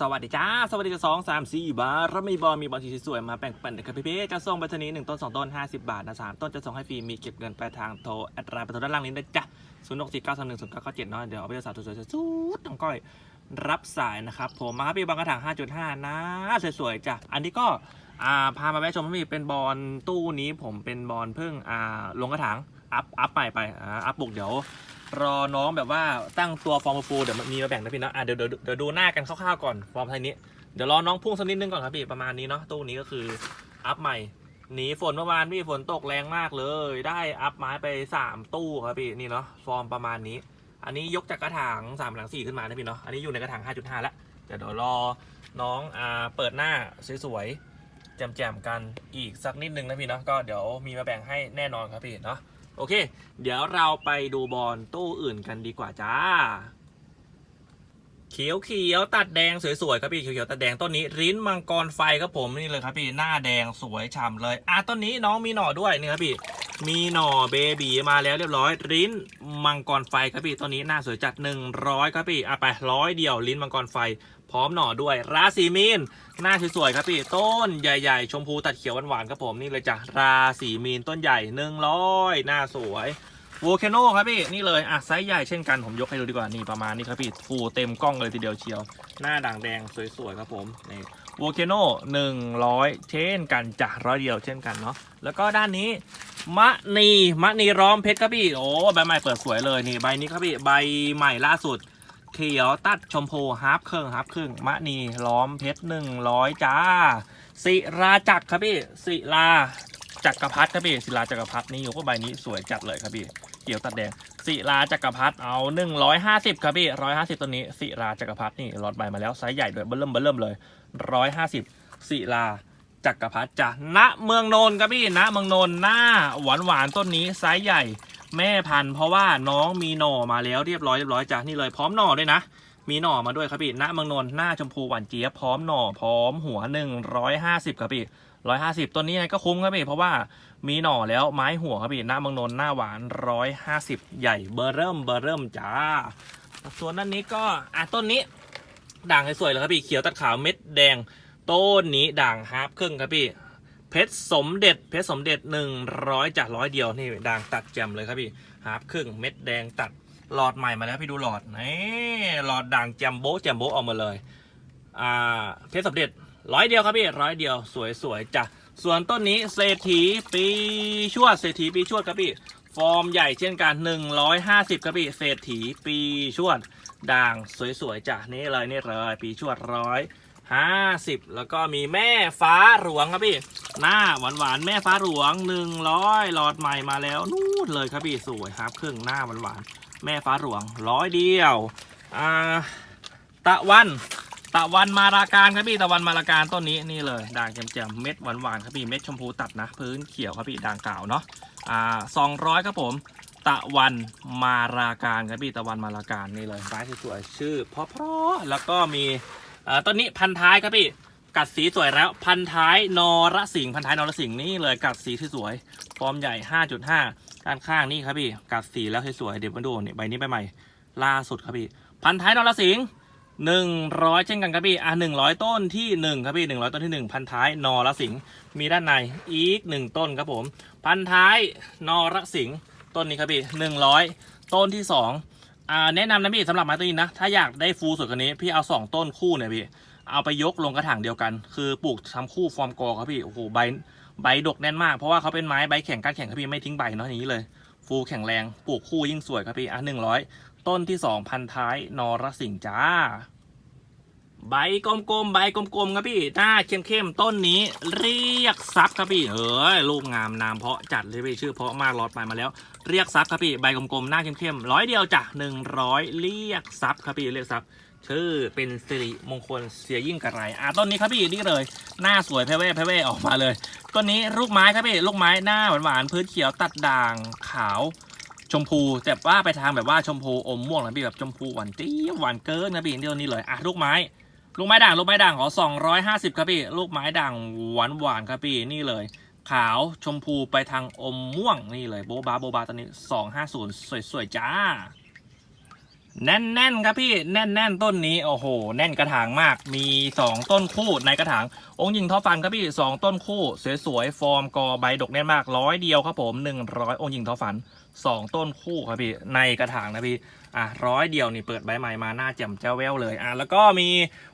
สวัสดีจ้า สวัสดีจ้าสองสามสี่บาทแล้วมีบอลมีบอลที่สวยๆมาแบ่งปันนะครับพี่เพ่จะส่งไปชนีหนึ่งต้นสองต้นห้าสิบบาทนะสามต้นจะส่งให้ฟรีมีเก็บเงินปลายทางโทรอัตราประตูด้านล่างนี้นะจ๊ะศูนย์หกสี่เก้าสามหนึ่งศูนย์เก้าเก้าเจ็ดเนาะเดี๋ยวเอาไปจอสาวสวยๆสุดๆน้องก้อยรับสายนะครับผมมาครับพี่บอลกระถางห้าจุดห้านะสวยๆจ้ะอันนี้ก็อ่าพามาแวะชมพี่เป็นบอลตู้นี้ผมเป็นบอลเพิ่งอ่าลงกระถางอัพอัพใหม่ไปอ่าอัพบุกเดี๋ยว รอน้องแบบว่าตั้งตัวฟอร์มฟูลเดี๋ยวมีมาแบ่งนะพี่เนาะอะเดี๋ยวเดี๋ยวเดี๋ยวดูหน้ากันคร่าวๆก่อนฟอร์มไทยนี้ เดี๋ยวรอน้องพุ่งสักนิดนึงก่อนครับพี่ประมาณนี้เนาะตู้นี้ก็คืออัพใหม่หนีฝนเมื่อวานพี่ฝนตกแรงมากเลย ได้อัพไม้ไปสามตู้ครับพี่นี่เนาะฟอร์มประมาณนี้ อันนี้ยกจากกระถางสามหลังสี่ขึ้นมานะพี่เนาะอันนี้อยู่ในกระถาง 5.5 แล้วเดี๋ยวเดี๋ยวรอน้องอ่าเปิดหน้าสวยๆแจ่มๆกันอีกสักนิดนึงนะพี่เนาะก็เดี๋ยวมีมาแบ่งให้แน่นอนครับพี่เนาะ โอเค เดี๋ยวเราไปดูบอลตู้อื่นกันดีกว่าจ้า เขียวเขียวตัดแดงสวยๆครับพี่เขียวเขียวตัดแดงต้นนี้ริ้นมังกรไฟครับผมนี่เลยครับพี่หน้าแดงสวยฉ่ำเลยอะต้นนี้น้องมีหน่อด้วยนี่ครับพี่มีหน่อเบบีมาแล้วเรียบร้อยริ้นมังกรไฟครับพี่ต้นนี้หน้าสวยจัด 100 ครับพี่อะไปร้อยเดียวลิ้นมังกรไฟ พร้อมหน่อด้วย ราศีมีน หน้าสวยๆครับพี่ ต้นใหญ่ๆ ชมพูตัดเขียวหวานๆครับผมนี่เลยจ้ะ ราศีมีนต้นใหญ่100หน้าสวยโวลเคโนครับพี่ นี่เลยอะไซส์ใหญ่เช่นกันผมยกให้ดูดีกว่านี่ประมาณนี้ครับพี่ฟูเต็มกล้องเลยทีเดียวเชียว หน้าด่างแดงสวยๆครับผมนี่โวลเคโน100เช่นกันจ้ะร้อยเดียวเช่นกันเนาะแล้วก็ด้านนี้มะนีมะนีร้อมเพชรครับพี่โอ้ใบใหม่เปิดสวยเลยนี่ใบนี้ครับพี่ใบใหม่ล่าสุด เขียวตัดชมพูฮาร์ปครึ่งฮาร์ปครึ่งมะนีล้อมเพชรหนึ่งร้อยจ้า ศิราจักรครับพี่ศิลาจักรพัฒครับพี่ศิลาจักรพัฒนี่อยู่ก็ใบนี้สวยจัดเลยครับพี่เขียวตัดแดงศิลาจักรพัฒเอาหนึ่งร้อยห้าสิบครับพี่ร้อยห้าสิบตัวนี้ศิลาจักรพัฒนี่รอดใบมาแล้วไซส์ใหญ่ด้วยเบิ่มเบิ่มเลยร้อยห้าสิบศิลาจักรพัฒจ้ะณเมืองนนท์ครับพี่ณเมืองนนท์หน้าหวานหวานต้นนี้ไซส์ใหญ่ แม่พันธุ์เพราะว่าน้องมีหน่อมาแล้วเรียบร้อยเรียบร้อยจ้ะนี่เลยพร้อมหน่อด้วยนะ มีหน่อมาด้วยครับพี่ณเมืองนนท์หน้าชมพูหวานเจี๊ยบพร้อมหน่อพร้อมหัวหนึ่งร้อยห้าสิบครับพี่ร้อยห้าสิบต้นนี้ไงก็คุ้มครับพี่เพราะว่ามีหน่อแล้วไม้หัวครับพี่หน้าเมืองนนหน้าหวานร้อยห้าสิบใหญ่เบอร์เริ่มเบอร์เริ่มจ้า ส่วนด้านนี้ก็อะต้นนี้ ด่างสวยๆเลยครับพี่เขียวตัดขาวเม็ดแดง ต้นนี้ด่างฮาร์ปครึ่งครับพี่ เพชรสมเด็จเพชรสมเด็จหนึ่งร้อยจากร้อยเดียวนี่ด่างตัดแจ่มเลยครับพี่ฮาร์ปครึ่งเม็ดแดงตัดหลอดใหม่มาแล้วพี่ดูหลอดนี่หลอดด่างแจมโบะแจมโบะออกมาเลยอ่าเพชรสมเด็จร้อยเดียวครับพี่ร้อยเดียวสวยๆจ้ะส่วนต้นนี้เศรษฐีปีชวดเศรษฐีปีชวดครับพี่ฟอร์มใหญ่เช่นกัน 150ครับพี่เศรษฐีปีชวดด่างสวยๆจ้ะนี่เลยนี่เลยปีชวดร้อย ห้าสิบแล้วก็มีแม่ฟ้าหลวงครับพี่หน้าหวานๆแม่ฟ้าหลวงหนึ่งร้อยหลอดใหม่มาแล้วนู่นเลยครับพี่สวยครับ เครึ่องหน้าหวานๆแม่ฟ้าหลวงร้อยเดียวอ่าตะวันตะวันมาราการครับพี่ตะวันมาราการต้นนี้นี่เลยด่างแจ่มๆเม็ดหวานๆครับพี่เม็ดชมพูตัดนะ พื้นเขียวครับพี่ด่างเก่าเนาะอ่าสองร้อยครับผมตะวันมาราการครับพี่ตะวันมาราการนี่เลยร้ายสวยๆชื่อเพราะๆแล้วก็มี ต้นนี้พันท้ายครับพี่ กัดสีสวยแล้ว พันท้ายนอรสิงพันท้ายนอรสิงนี่เลยกัดสีที่สวยฟอร์มใหญ่ 5.5 ด้านข้างนี่ครับพี่ กัดสีแล้วสวยเดี๋ยวมาดูนี่ใบนี้ใบใหม่ล่าสุดครับพี่ พันท้ายนอรสิงหนึ่งร้อยเช่นกันครับพี่อะหนึ่งร้อยต้นที่หนึ่งครับพี่หนึ่งร้อยต้นที่หนึ่งพันท้ายนอรสิงมีด้านในอีกหนึ่งต้นครับผม พันท้ายนอรสิงต้นนี้ครับพี่หนึ่งร้อยต้นที่สอง อ่าแนะนำนะพี่สำหรับไม้ต้นนี้นะ ถ้าอยากได้ฟูสวยกว่านี้ พี่เอาสองต้นคู่เนี่ยพี่ เอาไปยกลงกระถางเดียวกัน คือปลูกทำคู่ฟอร์มกอครับพี่ โอ้โหใบใบดกแน่นมาก เพราะว่าเขาเป็นไม้ใบแข็งก้านแข็งครับพี่ไม่ทิ้งใบเนาะอย่างนี้เลย ฟูแข็งแรง ปลูกคู่ยิ่งสวยครับพี่ อะหนึ่งร้อยต้นที่สองพันท้ายนรสิงห์จ้า ใบกลมๆ ใบกลมๆ ครับพี่ หน้าเข้มๆ ต้นนี้เรียกซับครับพี่ เอ้ยลูกงามนามเพาะจัดเลยพี่ชื่อเพาะมากรอดไปมาแล้ว เรียกซับครับพี่ ใบกลมๆ หน้าเข้มๆ ร้อยเดียวจ้ะหนึ่งร้อยเรียกซับครับพี่ เรียกซับชื่อเป็นสิริมงคลเสียยิ่งกระไรอะต้นนี้ครับพี่นี่เลย หน้าสวยแพ่แว่แพ่แว่ออกมาเลย ต้นนี้ลูกไม้ครับพี่ ลูกไม้หน้าหวานๆ พื้นเขียวตัดด่างขาวชมพูแต่ว่าไปทางแบบว่าชมพูอมม่วงนะพี่แบบชมพูหวานเจี๊ยบหวานเกินนะพี่เดียวนี้เลยอะลูกไม้ ลูกไม้ด่างลูกไม้ด่างขอ250 ครับพี่ ลูกไม้ด่างหวานหวานครับพี่นี่เลย ขาวชมพูไปทางอมม่วงนี่เลยโบบาโบบาตอนนี้ 250 สวยๆจ้า แน่นๆ ครับพี่แน่นๆ ต้นนี้โอ้โห แน่นกระถางมากมี 2 ต้นคู่ในกระถาง องค์หญิงท้อฟันครับพี่ 2 ต้นคู่ สวยๆ ฟอร์มกอใบดกแน่นมากร้อยเดียวครับผม 100 องค์หญิงท้อฟัน 2ต้นคู่ครับพี่ในกระถางนะพี่อะร้อยเดียวนี่เปิดใบใหม่มาหน้าแจ่มแจ้วแววเลยอะแล้วก็มี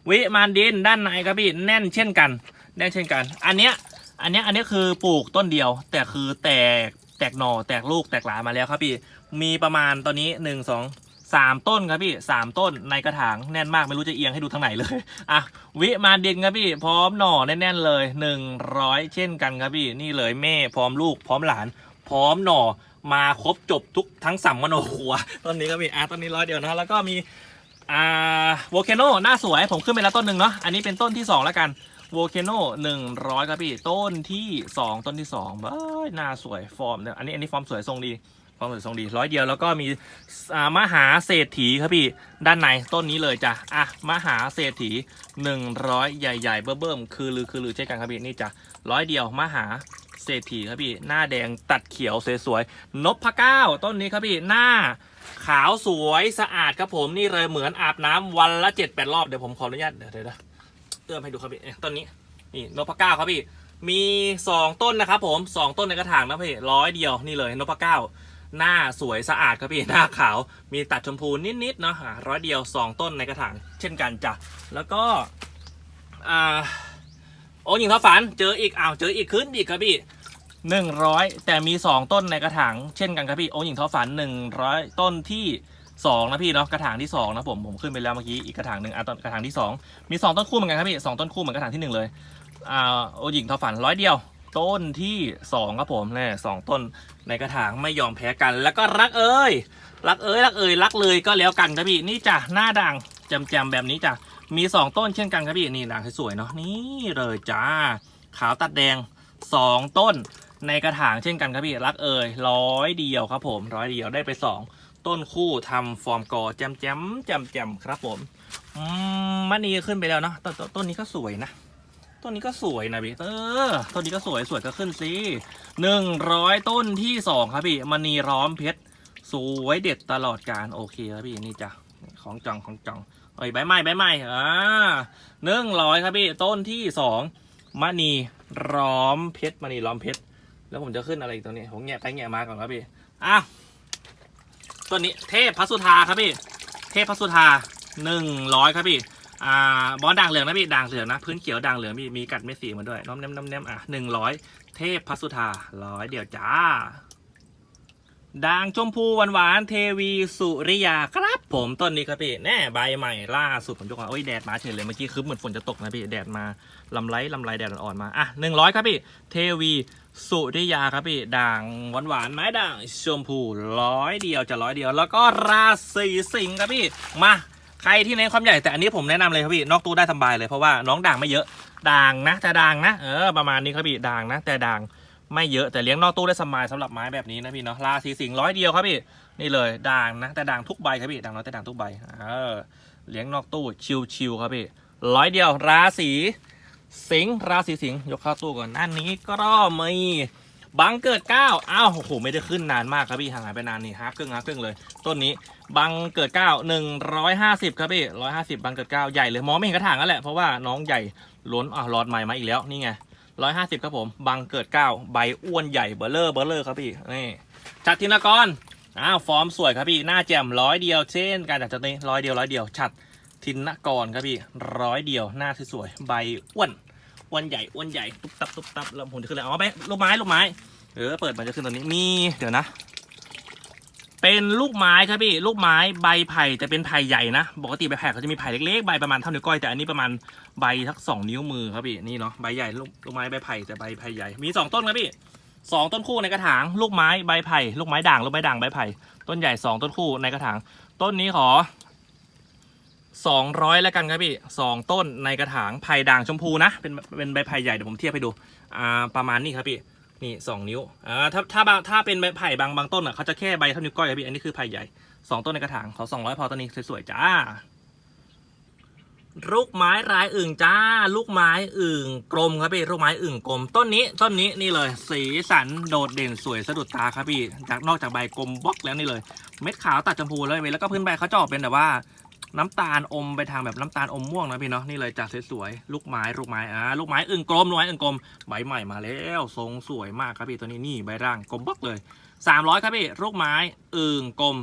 วิมานดินด้านในครับพี่แน่นเช่นกันแน่นเช่นกัน อันเนี้ยอันเนี้ยอันนี้คือปลูกต้นเดียว แต่คือแตกแตกหน่อแตกลูกแตกหลามาแล้วครับพี่มีประมาณตอนนี้หนึ่งสองสามต้นครับพี่สามต้นในกระถางแน่นมากไม่รู้จะเอียงให้ดูทางไหนเลยอะวิมาดินครับพี่พร้อมหน่อแน่นๆเลยหนึ่งร้อยเช่นกันครับพี่นี่เลยแม่พร้อมลูกพร้อมหลาน ร้อมหน่อมาครบจบทุกทั้งสัมมโนครัวต้นนี้ก็มีอะต้นนี้ร้อยเดียวนะแล้วก็มีอ่าโวเคโนหน้าสวยผมขึ้นไปแล้วต้นหนึ่งเนาะอันนี้เป็นต้นที่สองแล้วกันโวเคโนหนึ่งร้อยครับพี่ต้นที่สองต้นที่สองยหน้าสวยฟอร์มเนี่ยอันนี้อันนี้ฟอร์มสวยทรงดีฟอร์มสวยทรงดีร้อยเดียวแล้วก็มีอ่ามหาเศรษฐีครับพี่ด้านในต้นนี้เลยจ้ะอะมหาเศรษฐีหนึ่งร้อยใหญ่ๆเบิ่มๆคือลือคือลือเช่นกันครับพี่นี่จ้ะร้อยเดียวมหา เศรษฐีครับพี่หน้าแดงตัดเขียวสวยๆนพเก้าต้นนี้ครับพี่หน้าขาวสวยสะอาดครับผมนี่เลยเหมือนอาบน้ำวันละเจ็ดแปดรอบเดี๋ยวผมขออนุญาตเดี๋ยวเดี๋ยวเดี๋ยวเติมให้ดูครับพี่ต้นนี้นี่นพเก้าครับพี่มีสองต้นนะครับผมสองต้นในกระถางนะพี่ร้อยเดียวนี่เลยนพเก้าหน้าสวยสะอาดครับพี่หน้าขาวมีตัดชมพูนิดๆเนาะร้อยเดียวสองต้นในกระถางเช่นกันจ้ะแล้วก็อ่า โอ้ยิงท้าฝันเจออีกอ้าวเจออีกขึ้นอีกครับพี่หนึ่งร้อยแต่มีสองต้นในกระถางเช่นกันครับพี่โอ้ยิงท้าฝันหนึ่งร้อยต้นที่สองนะพี่เนาะกระถางที่สองนะผมผมขึ้นไปแล้วเมื่อกี้อีกกระถางหนึ่งอะต้นกระถางที่สองมีสองต้นคู่เหมือนกันครับพี่สองต้นคู่เหมือนกระถางที่หนึ่งเลยอ่าโอหญิงท้อฝันร้อยเดียว ต้นที่สองครับผมเนี่ยสองต้นในกระถางไม่ยอมแพ้กัน แล้วก็รักเอ้ยรักเอ้ยรักเอ้ยรักเลยก็แล้วกันครับพี่นี่จ้ะหน้าด่างแจมๆแบบนี้จ้ะ มีสองต้นเช่นกันครับพี่นี่ด่างสวยๆเนาะนี่เลยจ้า ขาวตัดแดงสองต้นในกระถางเช่นกันครับพี่รักเอ้ยร้อยเดียวครับผมร้อยเดียวได้ไปสองต้นคู่ทำฟอร์มกอแจมแจมแจมแจมครับผมมันนี่ขึ้นไปแล้วเนาะต้นต้นต้นนี้ก็สวยนะต้นนี้ก็สวยนะพี่เออต้นนี้ก็สวยสวยก็ขึ้นสิหนึ่งร้อยต้นที่สองครับพี่มณีร้อมเพชรสวยเด็ดตลอดการโอเคครับพี่นี่จ้ะของจองของจอง เอ้ยใบไม้ใบไม้อ่าหนึ่งร้อยครับพี่ต้นที่สองมณีร้อมเพชรมณีล้อมเพชรแล้วผมจะขึ้นอะไรอีกตัวนี้ผมแงะไปแงะมาก่อนครับพี่อะต้นนี้เทพพัสุธาครับพี่ เทพพัสุธาหนึ่งร้อยครับพี่อ่าบอลด่างเหลืองนะพี่ด่างเหลืองนะพื้นเขียวด่างเหลืองมีมีกัดเม็ดสีมาด้วยน้อมแนมน้อมแนมอะหนึ่งร้อยเทพพัสุธาร้อยเดียวจ้า ด่างชมพูหวานหวานเทวีสุริยาครับ ผมต้นนี้ครับพี่แน่ใบใหม่ล่าสุดผมยกมาโอ้ยแดดมาเฉยเลยเมื่อกี้คือเหมือนฝนจะตกนะพี่แดดมาลำไรลำไรแดดอ่อนๆมาอะหนึ่งร้อยครับพี่เทวีสุริยาครับพี่ด่างหวานหวานไม้ด่างชมพูร้อยเดียวจะร้อยเดียว แล้วก็ราศีสิงห์ครับพี่มาใครที่เน้นความใหญ่แต่อันนี้ผมแนะนำเลยครับพี่นอกตู้ได้สบายเลยเพราะว่าน้องด่างไม่เยอะด่างนะแต่ด่างนะเออประมาณนี้ครับพี่ด่างนะแต่ด่าง ไม่เยอะแต่เลี้ยงนอกตู้ได้สบายสำหรับไม้แบบนี้นะพี่เนาะราศีสิงห์ร้อยเดียวครับพี่นี่เลยด่างนะแต่ด่างทุกใบครับพี่ด่างน้อยแต่ด่างทุกใบเออเลี้ยงนอกตู้ชิวๆครับพี่ร้อยเดียวราศีสิงห์ราศีสิงห์ยกเข้าตู้ก่อนอันนี้ก็มีบังเกิดเก้าอ้าวโอ้โหไม่ได้ขึ้นนานมากครับพี่ห่างหายไปนานนี่ฮาร์ฟครึ่งฮาร์ฟครึ่งเลย ต้นนี้บังเกิดเก้าหนึ่งร้อยห้าสิบครับพี่ร้อยห้าสิบบังเกิดเก้าใหญ่เลยมองไม่เห็นกระถางนั่นแหละเพราะว่าน้องใหญ่ล้นอะหลอดใหม่มาอีกแล้วนี่ไง ร้อยห้าสิบครับผม บังเกิดเก้าใบอ้วนใหญ่เบลเลอร์เบลเลอร์ครับพี่ นี่ชัดทินกรอ้าวฟอร์มสวยครับพี่ หน้าแจ่มร้อยเดียว เช่น การจัดจัดนี้ร้อยเดียวร้อยเดียว ชัดทินกรครับพี่ร้อยเดียว หน้าสวยใบอ้วนอ้วนใหญ่อ้วนใหญ่ ตุ๊บตับตุ๊บตับแล้วผมจะขึ้นเลยเอไปลูกไม้ลูกไม้ เออ เปิดมันจะขึ้นตรงนี้ มี เดี๋ยวนะ เป็นลูกไม้ครับพี่ลูกไม้ใบไผ่แต่เป็นไผ่ใหญ่นะปกติใบไผ่เขาจะมีไผ่เล็กๆใบประมาณเท่านิ้วก้อยแต่อันนี้ประมาณใบทักสองนิ้วมือครับพี่นี่เนาะใบใหญ่ลูกลูกไม้ใบไผ่แต่ใบไผ่ใหญ่มีสองต้นครับพี่สองต้นคู่ในกระถางลูกไม้ใบไผ่ลูกไม้ด่างลูกไม้ด่างใบไผ่ต้นใหญ่สองต้นคู่ในกระถาง ต้นนี้ขอสองร้อยแล้วกันครับพี่สองต้นในกระถางไผ่ด่างชมพูนะเป็นเป็นใบไผ่ใหญ่เดี๋ยวผมเทียบให้ดูอ่าประมาณนี้ครับพี่ นี่สองนิ้วอ่าถ้าถ้าบางถ้าเป็นใบไผ่บางบางต้นอะเขาจะแค่ใบเท่านิ้วก้อยครับพี่อันนี้คือไผ่ใหญ่สองต้นในกระถางขอสองร้อยพอต้นนี้สวยๆจ้าลูกไม้รายอึ่งจ้า ลูกไม้อึ่งกลมครับพี่ลูกไม้อึ่งกลม ต้นนี้ต้นนี้นี่เลย สีสันโดดเด่นสวยสะดุดตาครับพี่จากนอกจากใบกลมบล็อกแล้วนี่เลย เม็ดขาวตัดชมพูเลยเว้ยแล้วก็พื้นใบเขาจะออกเป็นแบบว่า น้ำตาลอมไปทางแบบน้ำตาลอมม่วงนะพี่เนาะนี่เลยจากสวยๆลูกไม้ลูกไม้อ่าลูกไม้อึ่งกลมลูกไม้อึ่งกลมใบใหม่มาแล้วทรงสวยมากครับพี่ตัวนี้นี่ใบร่างกลมบล็อกเลย 300 ครับพี่ลูกไม้อึ่งกลม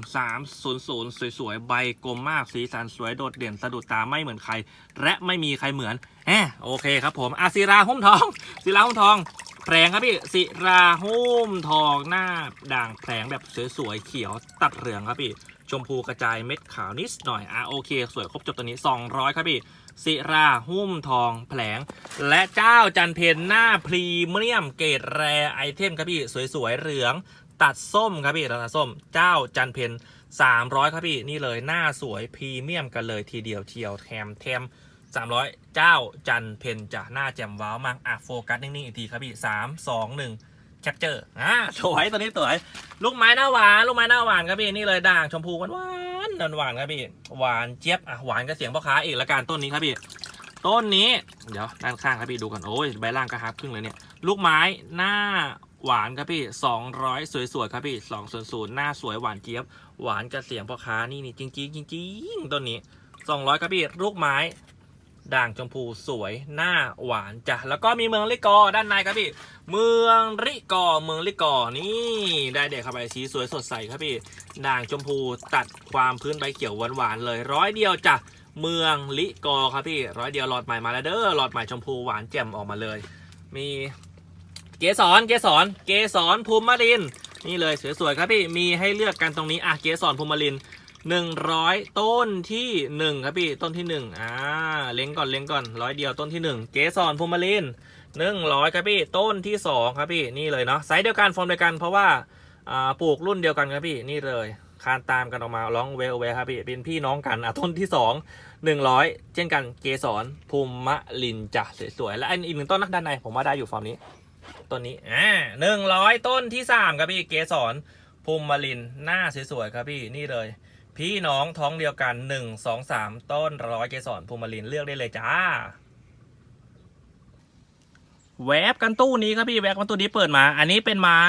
300 สวยๆใบกลมมากสีสันสวยโดดเด่นสะดุดตาไม่เหมือนใคร และไม่มีใครเหมือนแหมโอเคครับผมอาศิราหุ้มทองศิราหุ้มทองแผลงครับพี่ศิราหุ้มทองหน้าด่างแผลงแบบสวยๆเขียวตัดเหลืองครับพี่ ชมพูกระจายเม็ดขาวนิดหน่อย อะโอเค สวยครบจบตัวนี้ 200 ครับพี่ศิราหุ้มทองแผลง และเจ้าจันเพนหน้าพรีเมียมเกรดแรไอเทมครับพี่สวยๆเหลืองตัดส้มครับพี่ตัดส้มเจ้าจันเพน300 ครับพี่นี่เลยหน้าสวยพรีเมียมกันเลยทีเดียวเทียวแถมแถม300 เจ้าจันเพนจะหน้าแจ่มว้าวมากอะโฟกัสนิ่งๆอีกทีครับพี่3 2 1 แคปเจอร์อ่าสวยตัวนี้สวยลูกไม้หน้าหวานลูกไม้หน้าหวานครับพี่นี่เลยด่างชมพูหวานหวานหวานหวานครับพี่หวานเจี๊ยบอะหวานกับเสียงพ่อค้าอีกละกันต้นนี้ครับพี่ต้นนี้เดี๋ยวด้านข้างครับพี่ดูกันโอ้ยใบล่างก็ฮับครึ่งเลยเนี่ยลูกไม้หน้าหวานครับพี่200สวยๆครับพี่200หน้าสวยหวานเจี๊ยบ หวานกับเสียงพ่อค้านี่นี่จริงๆจริงๆต้นนี้200ครับพี่ลูกไม้ ด่างชมพูสวยหน้าหวานจ้ะแล้วก็มีเมืองลิกอด้านในครับพี่เมืองริกอเมืองลิกอนี่ได้เด็กเข้าไปสีสวยสดใสครับพี่ด่างชมพูตัดความพื้นใบเขียวหวานๆเลยร้อยเดียวจ้ะเมืองลิกอครับพี่ร้อยเดียวหลอดใหม่มาแล้วเด้อหลอดใหม่ชมพูหวานแจ่มออกมาเลย มีเกสรเกสรเกสรภูมิมารินนี่เลยสวยๆครับพี่มีให้เลือกกันตรงนี้อะเกสรภูมิมาริน หนึ่งร้อยต้นที่หนึ่งครับพี่ต้นที่หนึ่งอ่าเล็งก่อนเล็งก่อนร้อยเดียวต้นที่หนึ่งเกสรภูมารินหนึ่งร้อยครับพี่ต้นที่สองครับพี่นี่เลยเนาะไซส์เดียวกันฟอร์มเดียวกันเพราะว่าอ่าปลูกรุ่นเดียวกันครับพี่นี่เลยคานตามกันออกมาร้องเวลเวลครับพี่เป็นพี่น้องกันอะต้นที่สองหนึ่งร้อยเช่นกันเกสรภูมิลินจ้ะสวยๆและอันอีกหนึ่งต้นนะด้านในผมว่าได้อยู่ฟอร์มนี้ต้นนี้อ่าหนึ่งร้อยต้นที่สามครับพี่เกสรภูมิลินหน้าสวยๆครับพี่นี่เลย พี่น้องท้องเดียวกันหนึ่งสองสามต้นร้อยเกสรภูมิลินเลือกได้เลยจ้า แวบกันตู้นี้ครับพี่แวบกันตู้นี้เปิดมา อันนี้เป็นไม้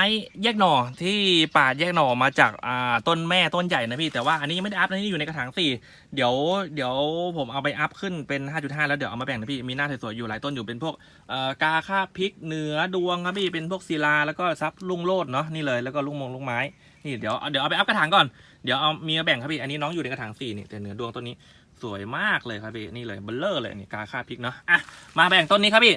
แยกหน่อที่ปาดแยกหน่อมาจากอ่าต้นแม่ต้นใหญ่นะพี่แต่ว่าอันนี้ยังไม่ได้อัพนะนี่อยู่ในกระถางสี่เดี๋ยวเดี๋ยวผมเอาไปอัพขึ้นเป็น 5.5 แล้วเดี๋ยวเอามาแบ่งนะพี่มีหน้าสวยๆอยู่หลายต้นอยู่เป็นพวกเอ่อกาค่าพริกเนื้อดวงครับพี่เป็นพวกศิลาแล้วก็ซับลุงโลดเนาะนี่เลยแล้วก็ลุงมงลุงไม้นี่เดี๋ยวเดี๋ยวเอาไปอัพกระถางก่อน เดี๋ยวเอามีมาแบ่งครับพี่ อันนี้น้องอยู่ในกระถางสี่นี่แต่เนื้อดวงต้นนี้สวยมากเลยครับพี่นี่เลยเบลเลอร์เลยนี่กาคาพริกเนาะอะมาแบ่งต้นนี้ครับพี่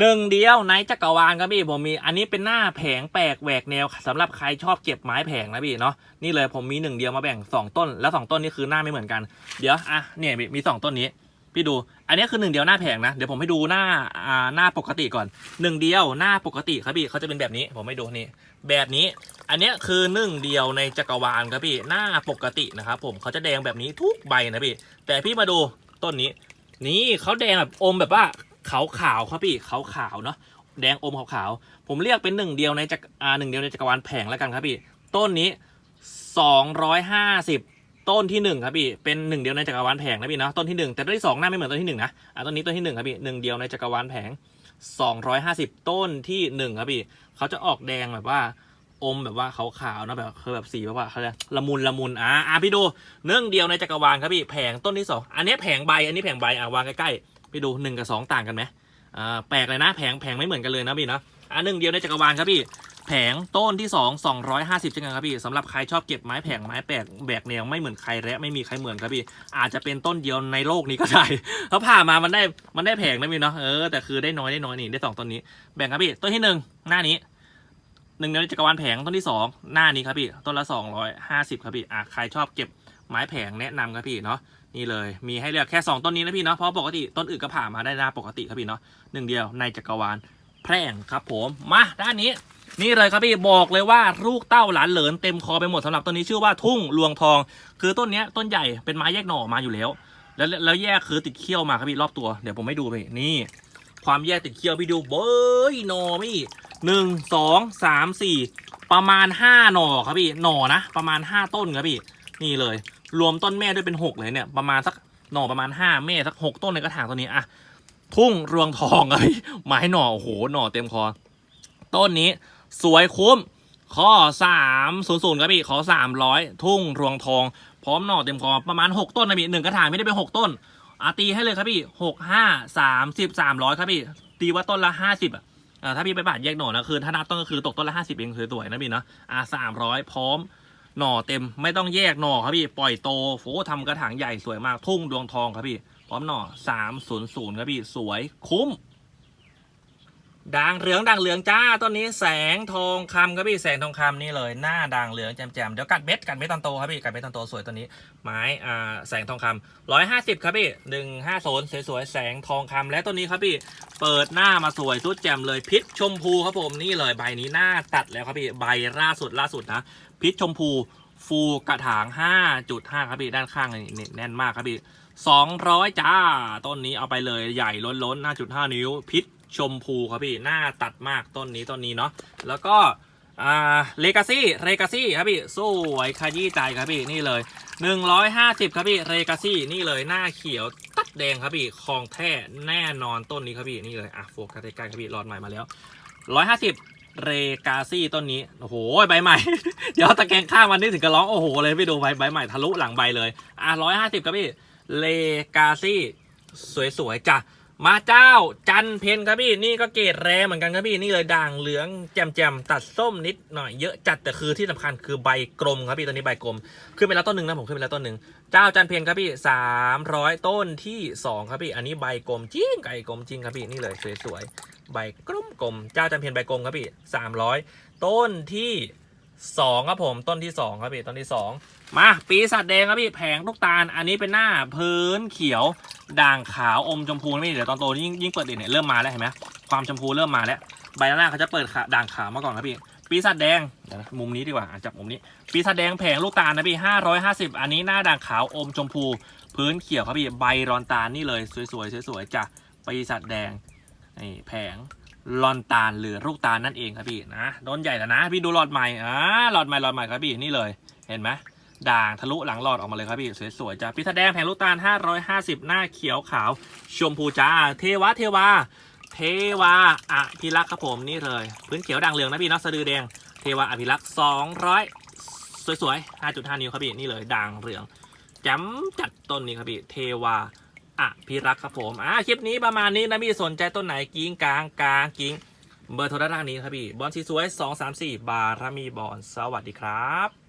หนึ่งเดียวในจักรวาลครับพี่ผมมีอันนี้เป็นหน้าแผงแปลกแหวกแนวสำหรับใครชอบเก็บไม้แผงนะพี่เนาะนี่เลยผมมีหนึ่งเดียวมาแบ่งสองต้น แล้วสองต้นนี้คือหน้าไม่เหมือนกัน เดี๋ยวอะเนี่ยมีมีสองต้นนี้ พี่ดู อันนี้คือหนึ่งเดียวหน้าแผงนะ เดี๋ยวผมให้ดูหน้าอ่าหน้าปกติก่อนหนึ่งเดียวหน้าปกติครับพี่เขาจะเป็นแบบนี้ ผมให้ดูนี่ แบบนี้ อันนี้คือหนึ่งเดียวในจักรวาลครับพี่หน้าปกตินะครับผมเขาจะแดงแบบนี้ทุกใบนะพี่ แต่พี่มาดูต้นนี้ นี่เขาแดงแบบอมแบบว่าขาวขาวครับพี่ขาวขาวเนาะแดงอมขาวๆ ผมเรียกเป็นหนึ่งเดียวในจักรอ่าหนึ่งเดียวในจักรวาลแผงแล้วกันครับพี่ ต้นนี้สองร้อยห้าสิบ ต้นที่หนึ่งครับพี่เป็นหนึ่งเดียวในจักรวาลแผงนะพี่เนาะต้นที่หนึ่งแต่ต้นที่สองหน้าไม่เหมือนต้นที่หนึ่งนะอ่าต้นนี้ต้นที่หนึ่งครับพี่หนึ่งเดียวในจักรวาลแผงสองร้อยห้าสิบต้นที่หนึ่งครับพี่เขาจะออกแดงแบบว่าอมแบบว่าขาวๆนะแบบคือแบบสีแบบว่าเขาเรียกละมุนละมุนอ่าอ่าพี่ดูหนึ่งเดียวในจักรวาลครับพี่แผงต้นที่สองอันนี้แผงใบอันนี้แผงใบอ่าวางใกล้ๆพี่ดูหนึ่งกับสองต่างกันไหมอ่าแปลกเลยนะแผงแผงไม่เหมือนกันเลยนะพี่เนาะอันหนึ่งเดียวในจักรวาลครับพี่ แผงต้นที่สองสองร้อยห้าสิบเช่นกันครับพี่สำหรับใครชอบเก็บไม้แผงไม้แปลกแบกแนวไม่เหมือนใครและไม่มีใครเหมือนครับพี่ อาจจะเป็นต้นเดียวในโลกนี้ก็ได้เขาผ่ามามันได้มันได้แผงนะพี่เนาะเออแต่คือได้น้อยได้น้อยนี่ได้สองต้นนี้แบ่งครับพี่ต้นที่หนึ่งหน้านี้หนึ่งเดียวในจักรวาลแผงต้นที่สองหน้านี้ครับพี่ต้นละสองร้อยห้าสิบครับพี่อะใครชอบเก็บไม้แผงแนะนำครับพี่เนาะนี่เลยมีให้เลือกแค่สองต้นนี้นะพี่เนาะเพราะปกติต้นอื่นก็ผ่ามาได้หน้าปกติครับพี่เนาะหนึ่งเดียวในจักรวาลแพร่งครับผมมาด้านนี้ นี่เลยครับพี่บอกเลยว่าลูกเต้าหลานเหลินเต็มคอไปหมดสำหรับต้นนี้ชื่อว่าทุ่งลวงทอง คือต้นเนี้ยต้นใหญ่เป็นไม้แยกหน่อมาอยู่แล้ว แล้วแล้วแยกคือติดเขี้ยวมาครับพี่รอบตัวเดี๋ยวผมให้ดูไปนี่ ความแยกติดเขี้ยวพี่ดูเบ้ยหน่อพี่หนึ่งสองสามสี่ประมาณห้าหน่อครับพี่หน่อนะประมาณห้าต้นครับพี่นี่เลย รวมต้นแม่ด้วยเป็นหกเลยเนี่ยประมาณสักหน่อประมาณห้าเมตรสักหกต้นในกระถางตัวนี้อะทุ่งรวงทองเอ้ยไม้หน่อโอ้โหหน่อเต็มคอต้นนี้ สวยคุ้ม ข้อสามศูนย์ศูนย์ครับพี่ขอสามร้อยทุ่งรวงทอง พร้อมหน่อเต็มคอประมาณหกต้นนะพี่หนึ่งกระถางไม่ได้เป็นหกต้นอาตีให้เลยครับพี่หกห้าสามสิบสามร้อยครับพี่ ตีว่าต้นละห้าสิบอะถ้าพี่ไปบาทแยกหน่อนะคือถ้านับต้นก็คือตกต้นละห้าสิบเองสวยๆนะพี่เนาะอ่าสามร้อยพร้อมหน่อเต็มไม่ต้องแยกหน่อครับพี่ปล่อยโตโฟทำกระถางใหญ่สวยมากทุ่งดวงทองครับพี่ พร้อมหน่อสามศูนย์ศูนย์ครับพี่สวยคุ้ม ด่างเหลืองด่างเหลืองจ้าต้นนี้แสงทองคำครับพี่แสงทองคำนี่เลยหน้าด่างเหลืองแจ่มๆเดี๋ยวกัดเม็ดกัดเม็ดตอนโตครับพี่กัดเม็ดตอนโตสวยตัวนี้ไม้อ่าแสงทองคำร้อยห้าสิบครับพี่หนึ่งห้าโซนสวยๆแสงทองคำและต้นนี้ครับพี่เปิดหน้ามาสวยสุดแจ่มเลยพิษชมพูครับผมนี่เลยใบนี้หน้าตัดแล้วครับพี่ใบล่าสุดล่าสุดนะพิษชมพูฟูกระถาง 5.5 ครับพี่ด้านข้างนี่แน่นมากครับพี่200 จ้า ต้นนี้เอาไปเลยใหญ่ล้นล้นๆ5.5 นิ้ว พิษ ชมพูครับพี่หน้าตัดมากต้นนี้ต้นนี้เนาะแล้วก็เลกาซี่เรกาซี่ครับพี่สวยขยี้ใจครับพี่นี่เลย 150 ครับพี่เรกาซี่นี่เลยหน้าเขียวตัดแดงครับพี่ของแท้แน่นอนต้นนี้ครับพี่นี่เลยอะโฟกัสใกล้ๆครับพี่รอดใหม่มาแล้ว 150เรกาซี่ต้นนี้โอ้โหใบใหม่ เดี๋ยวตะแกงข้างวันนี้ถึงกระร้องโอ้โหเลยพี่ดูใบใบใหม่ทะลุหลังใบเลยอะ150 ครับพี่เลกาซี่สวยๆจ้ะ มาเจ้าจันเพนครับพี่นี่ก็เกรดแรเหมือนกันครับพี่นี่เลยด่างเหลืองแจ่มๆตัดส้มนิดหน่อยเยอะจัดแต่คือที่สำคัญคือใบกลมครับพี่ตอนนี้ใบกลมขึ้นไปแล้วต้นหนึ่งนะผมขึ้นไปแล้วต้นหนึ่งเจ้าจันเพนครับพี่สามร้อยต้นที่สองครับพี่อันนี้ใบกลมจริงไก่กลมจริงครับพี่นี่เลยสวยๆใบกลมกลมเจ้าจันเพนใบกลมครับพี่สามร้อยต้นที่สองครับผมต้นที่สองครับพี่ต้นที่สอง มาปีศาจแดงครับพี่แผงลูกตาล อันนี้เป็นหน้าพื้นเขียวด่างขาวอมชมพูนี่เดี๋ยวตอนโตยิ่งยิ่งเปิดดินเนี่ยเริ่มมาแล้วเห็นไหมความชมพูเริ่มมาแล้ว ใบหน้าเขาจะเปิดขาด่างขาวมาก่อนครับพี่ปีศาจแดงมุมนี้ดีกว่าจับมุมนี้ ปีศาจแดงแผงลูกตาลนะพี่ห้าร้อยห้าสิบอันนี้หน้าด่างขาวอมชมพู พื้นเขียวครับพี่ใบรอนตาลนี่เลยสวยๆสวยๆจ้ะปีศาจแดงนี่แผงลอนตาลหรือลูกตาลนั่นเองครับพี่นะโดนใหญ่แล้วนะพี่ดูหลอดใหม่อ่าหลอดใหม่หลอดใหม่ครับพี่นี่เลยเห็นไหม ด่างทะลุหลังหลอดออกมาเลยครับพี่สวยๆจ้าพิธาแดงแผงลูกตาล 550 หน้าเขียวขาว ชมพูจ้า เทวะเทวา เทวาอภิรักษ์ครับผมนี่เลย พื้นเขียวด่างเหลืองนะพี่เนาะสะดือแดงเทวาอภิรักษ์200 สวยๆ 5.5 นิ้วครับพี่นี่เลยด่างเหลืองจ่มจัดต้นนี้ครับพี่เทวาอภิรักษ์ครับผมอ่าคลิปนี้ประมาณนี้นะพี่สนใจต้นไหนกิ้งกลางกลางกิ้งเบอร์โทรด้านล่างนี้ครับพี่บอลสีสวย 234 บารมีบอลสวัสดีครับ